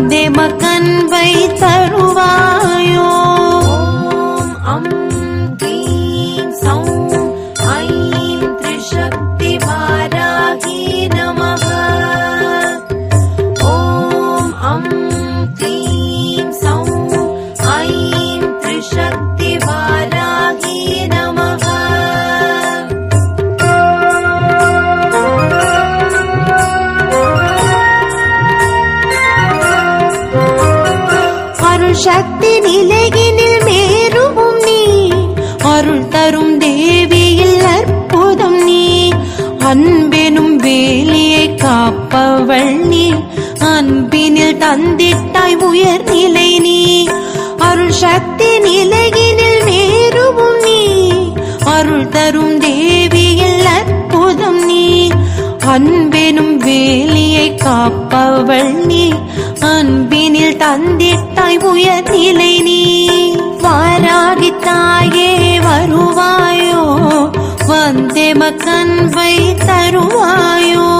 வந்தே மக்கன்பை தருவாயோ? தந்திட்டாய் உயர் நிலை நீ. அருள் சக்தி நிலையினில் வேறுவும் நீ. அருள் தரும் தேவியில் அற்புதம் நீ. அன்பெனும் வேலியை காப்பவள் நீ. அன்பினில் தந்திட்டாய் உயர் நிலை நீ. வாராகித்தாயே வருவாயோ? வந்தே மக்கன்பை தருவாயோ?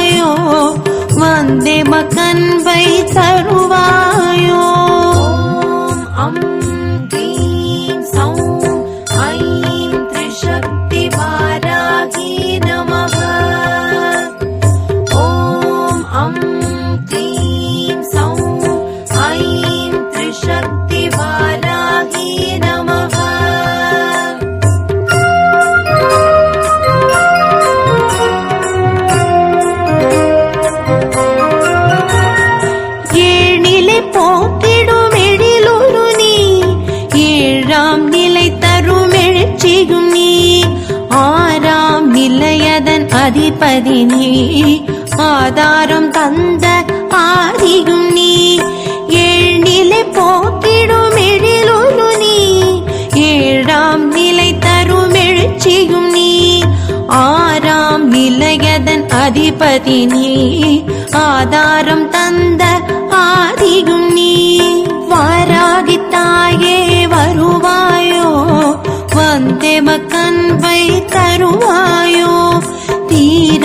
வந்தே மக்கன்பை தருவாயோ அம் அதிபதி நீ ஆதாரம் தந்த ஆதியும் நீ. ஏழ்நிலை போக்கிடும் எழிலொரு நீ. ஏழாம் நிலை தரும் எழுச்சியும் நீ. ஆறாம் நிலையதன் அதிபதி நீ ஆதாரம் தந்த ஆதியும் நீ. வாராகித்தாயே வருவாயோ வந்தே மக்கன்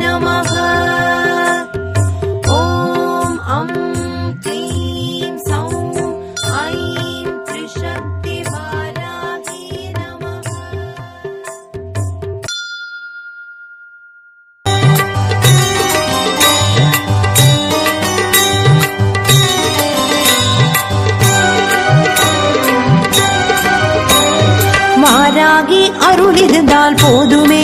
நமக ஓம் அம் க்ளீம் சௌம் ஐம் போதுமே.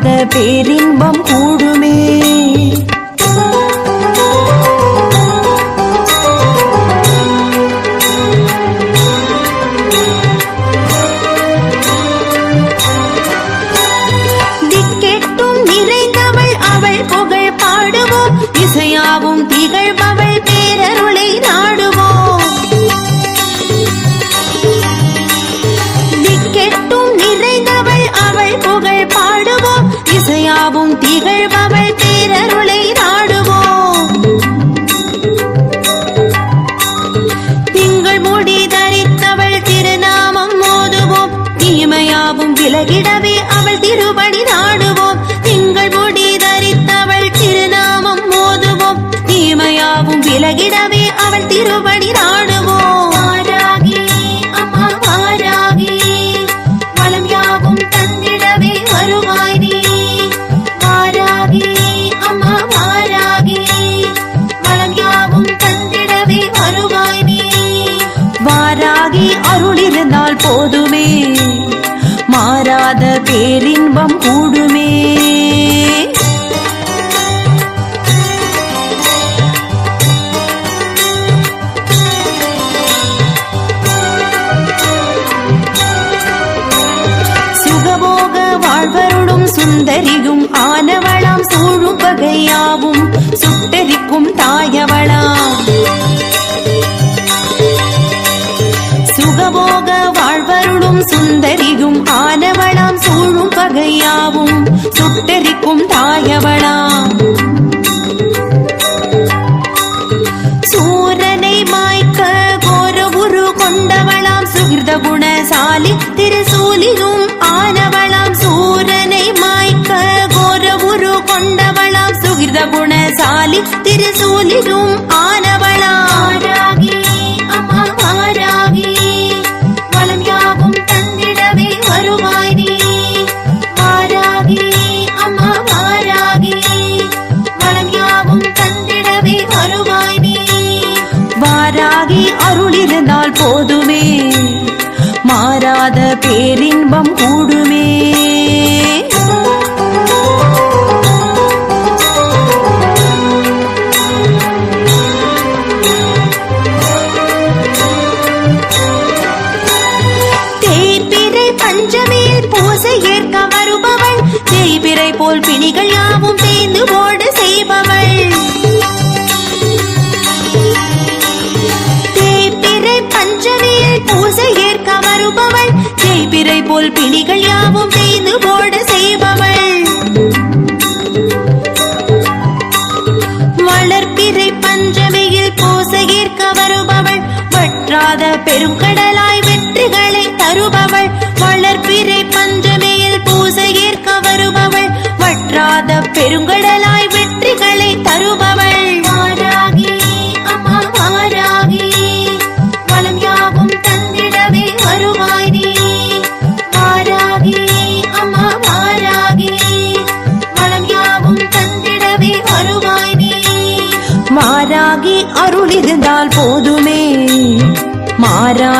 பேரின்பம் கூடுமே. திகழ்பவள் பேரருளை நாடுவோம். திங்கள் முடி தரித்தவள் திருநாமம் மோதுவோம். தீமையாவும் விலகிடவே அவள் திருபடி நாடுவோம். திங்கள் முடி தரித்தவள் திருநாமம் மோதுவோம். தீமையாவும் விலகிடவே அவள் திருபடி வாராகி அருள் போதுமே. மாறாத பேரின்பம் கூடுமே. சுகபோக வாழ்வருடும் சுந்தரியும் ஆனவளாம் சூழும் பகையாவும் சுட்டரிக்கும் தாயவள வாழ்வருடும் சுந்தரியும் ஆனவளாம் சூழும் பகையாவும் சுட்டரிக்கும் தாயவளாம். சூரனை மாய்க்க கோர உரு கொண்டவளாம் சுகிருத குணசாலி திருசூலியும் ஆனவளாம் சூரனை மாய்க்க கோர உரு கொண்டவளாம் சுகிருத குணசாலி திருசூலியும் ஆனவளாம். வாராகி அருளிருந்தால் போதுமே. மாறாத பேரின்பம் கூடுமே. பூசை போல் பிணிகள் யாவும் தேர்ந்து ஓட செய்பவள். தருபவள். வருபவள் போல் பிணிகள் யாவும் செய்து போட செய்பவள். வளர்ப்பிறை பஞ்சமியில் பூசை வருபவள். வற்றாத பெருங்கடலாய் வெற்றிகளை தருபவள். வளர்ப்பிறை பஞ்சமையில் பூசை வருபவள். வற்றாத பெருங்கடலாய்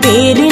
வாராகி